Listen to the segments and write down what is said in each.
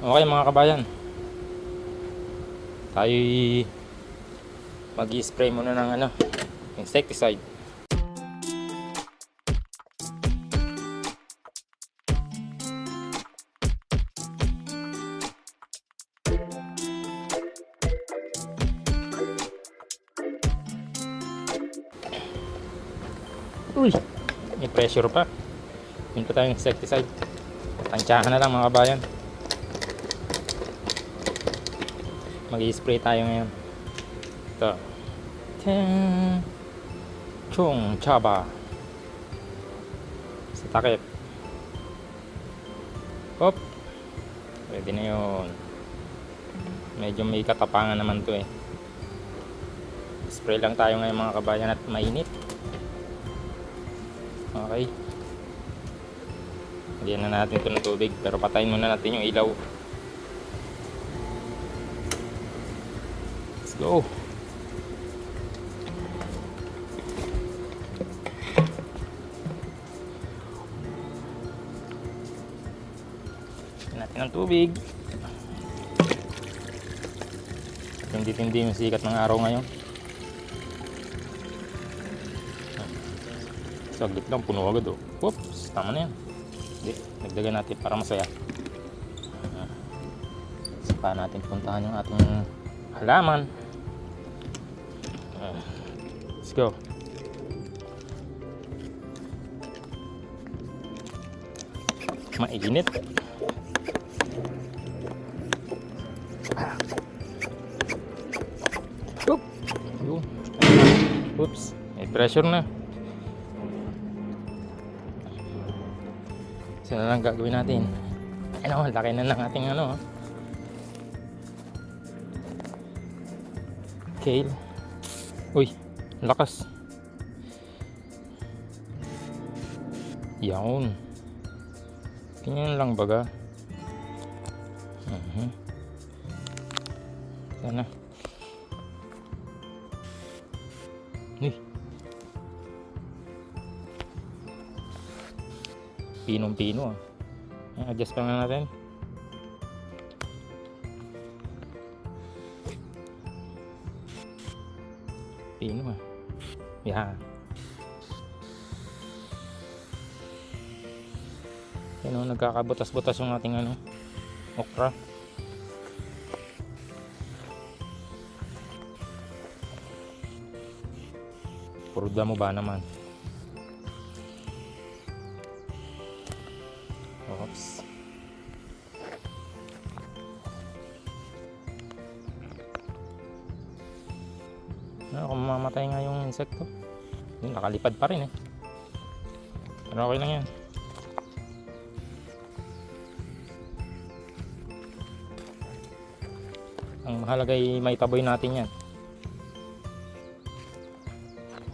Okay mga kabayan. Tayo mag-spray muna ng ano, insecticide. Uy, may pressure pa. Yun pa tayong insecticide. Tansyahan na lang mga kabayan. Mag-spray tayo ngayon. Ito. Tang! Chung chaba. Sa takip. Hop! Pwede na yun. Medyo may katapangan naman to eh. Spray lang tayo ngayon mga kabayan at mainit. Okay. Lagyan na natin ito ng tubig pero patayin muna natin yung ilaw. Go. Natin ng tubig. Tindi-tindi yung sikat ng araw ngayon. Saglit lang, puno agad oh. Whoops, tama na yan. Hindi, nagdagan natin para masaya. Saka natin puntahan yung ating halaman. Let's go. Mainit. Ah. Oop. Oops. May pressure na. Isa na lang gagawin natin. Ano, laki na ng ating ano. ah. Kale. Uy, lakas. Yawn. Ganyan lang baga. Mhm. Sana. Uy. Pinong-pino ah. Adjust pa lang natin. Pino ah. Yan. Yan o, nagkakabutas-butas yung ating ano, okra. Purda mo ba naman? Oops. Ano, kung mamamatay nga yung insekto. Yun, nakalipad pa rin eh. Pero okay lang yan. Ang mahalaga ay may taboy natin yan.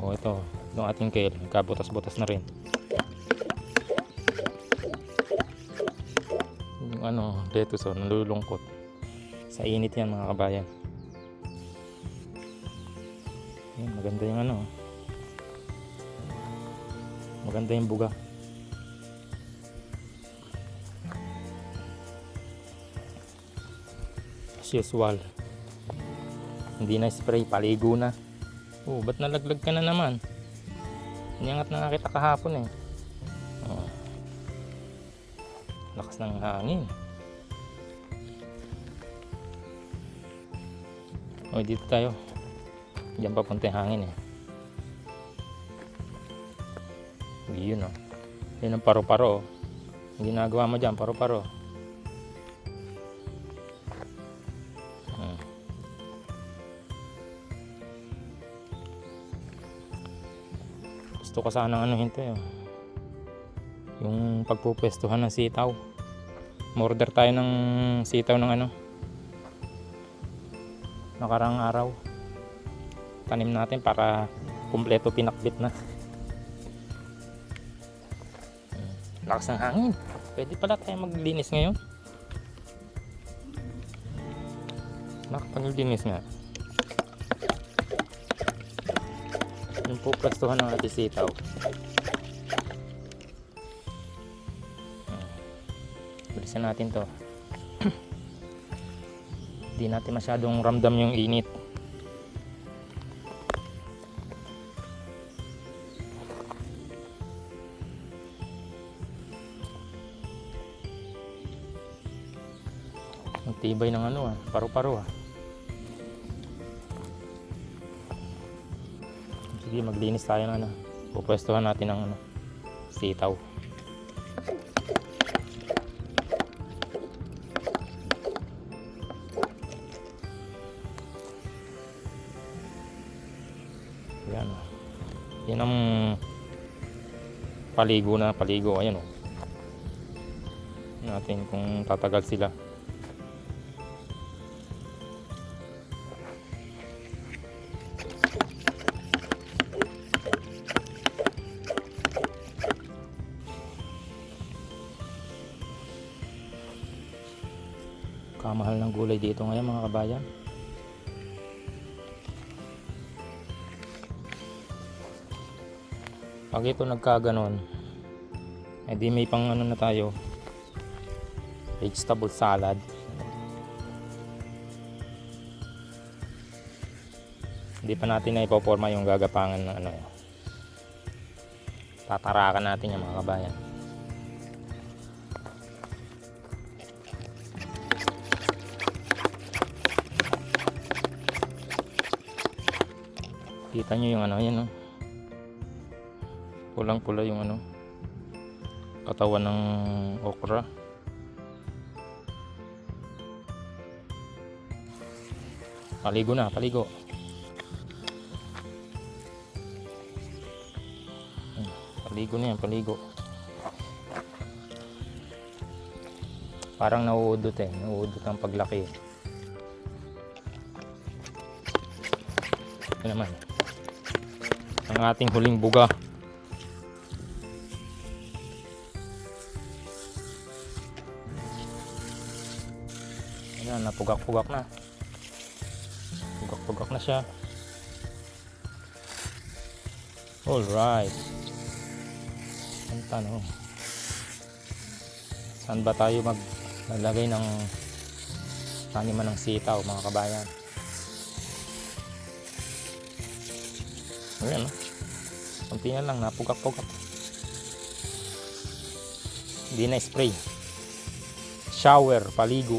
O ito, yung ating kale, nagkabutas-butas na rin. Yung ano, lettuce oh, nalulungkot. Sa init yan mga kabayan. Maganda yung ano. Maganda yung buga. As usual. Hindi na spray, paligo na. Oh, ba't nalaglag ka na naman? Inyangat na nga kita kahapon eh. Oh. Lakas ng hangin. Oh, dito tayo. Diyan papunta yung hangin eh. Yun oh. Yun ang paro-paro. oh. Ang ginagawa mo dyan, paro-paro. Hmm. Gusto ko sanang ano hinto eh. Yung pagpupwestuhan ng sitaw. Murder tayo ng sitaw ng ano. Nakarang araw tanim natin para kumpleto pinakbit na. Lakas ng hangin. Pwede pala tayo maglinis ngayon. Nakapaglinis nga. Yung po plastuhan ng ating sitaw. Hmm. Bilisan natin to. Hindi natin masyadong ramdam yung init. Tibay ng ano ah, paru-paro ah. Sige, maglinis tayo ng ano. Pupwestuhan natin ng ano, sitaw. Yan. oh. Yan ang paligo na paligo. Ayan o. Natin kung tatagal sila. Gulay dito ngayon mga kabayan. Pag ito nagkaganon, edi may pang ano na tayo, vegetable salad. Hindi pa natin na ipoporma yung gagapangan ng ano. Tatarakan natin yung mga kabayan. Kita nyo yung ano yan, no? Pulang pula yung ano katawan ng okra. Paligo na, paligo. Hmm, Paligo na yan, paligo. Parang nauudot eh, nauudot ang paglaki. Ito naman. Ang ating huling buga. Ayan, napugak-pugak na. Pugak-pugak na siya. Alright. Ang tanong. Saan ba tayo maglalagay ng taniman ng sitaw mga kabayan? Ayan, no? Kunti na lang, napugak-pugak. Hindi na spray. Shower, paligo.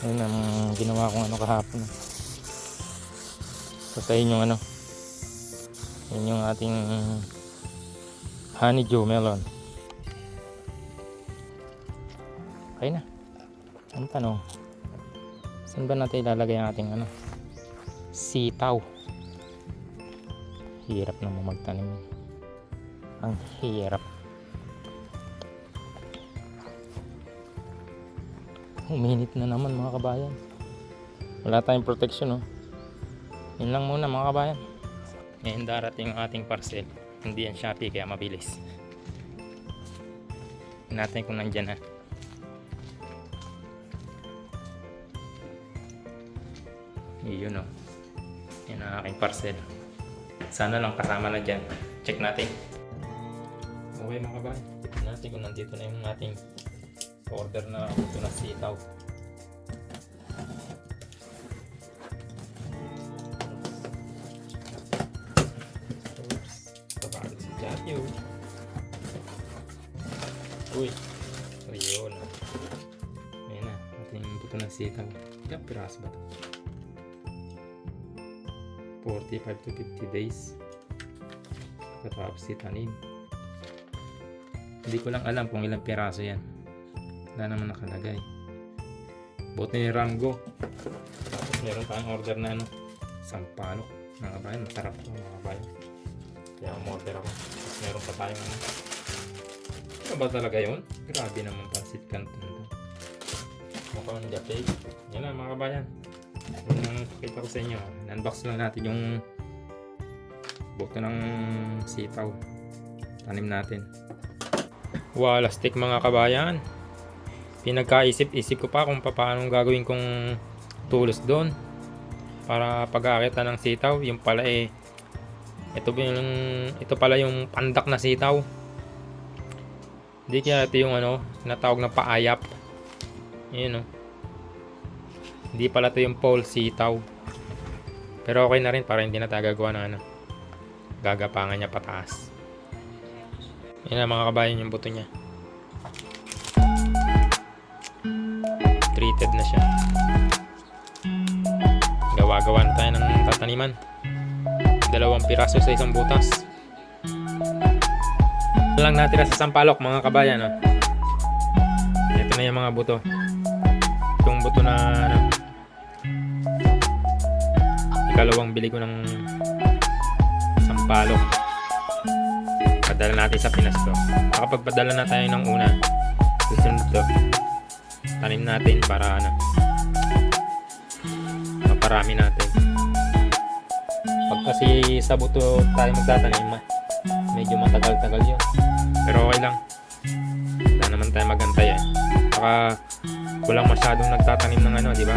Ayun ang ginawa kong ano kahapon. Pasayin yung ano. Yun yung ating honeydew melon. Okay na. Ang tanong. Saan ba natin ilalagay ang ating ano? Sitaw. Hirap naman magtanim. Ang hirap. Uminit na naman mga kabayan. Wala tayong protection oh. Yun lang muna mga kabayan. Ngayon darating ang ating parcel. Hindi yan Shopee kaya mabilis. Natin kung nandyan na. Yun oh. Yan ang aking parcel. Sana lang kasama na dyan. Check natin. Okay mga kabayan. Natin kung nandito na yung ating order na ito na sitaw. Oh. Uy. Ayun. Ayan na. Ating buto ng sitaw. Ilang piraso ba ito? 45 to 50 days. Katapos itanim. Hindi ko lang alam kung ilang piraso yan. Wala naman nakalagay. Buti ni Rango. Tapos meron tayong order na ano. Sampalok. Mga kabayan, masarap to mga kabayan. Kaya umorder ako. Meron pa tayong ano. Ano ba talaga yun? Grabe naman pansit canton to. Mukhang japay. Yan na mga kabayan. Yung nakita ko sa inyo. Unbox lang natin yung buto ng sitaw. Tanim natin. Wala stick mga kabayan pinagkaisip-isip ko pa kung paano gagawin kong tulos doon para pag-aakita ng sitaw. Yung pala eh, ito, yung, ito pala yung pandak na sitaw. Hindi kaya ito yung ano, tinatawag na paayap. Yun oh. Hindi pala ito yung pole sitaw. Pero okay na rin para hindi na tayo ng ano. Gagapangan niya pataas. Yan na mga kabayan yung buto niya. Treated na siya. Gawa-gawa tayo ng tataniman. Dalawang piraso sa isang butas. Lang natira sa sampalok mga kabayan. Oh. Ito na yung mga buto. Itong buto na ano, ikalawang bili ko ng sampalok. Padala natin sa Pinas to. Nakapagpadala na tayo ng una. Susunod to. Tanim natin para ano. Maparami natin. Kasi sa buto tayo magtatanim, ma- medyo matagal-tagal yun. Pero okay lang. Wala naman tayo magantay eh. Saka walang masyadong nagtatanim ng ano, di ba?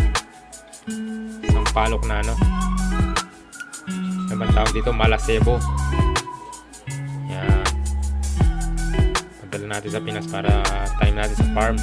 Sampalok na ano. Ano tawag dito? Malasebo. Yan. Padala natin sa Pinas para tanim natin sa farm.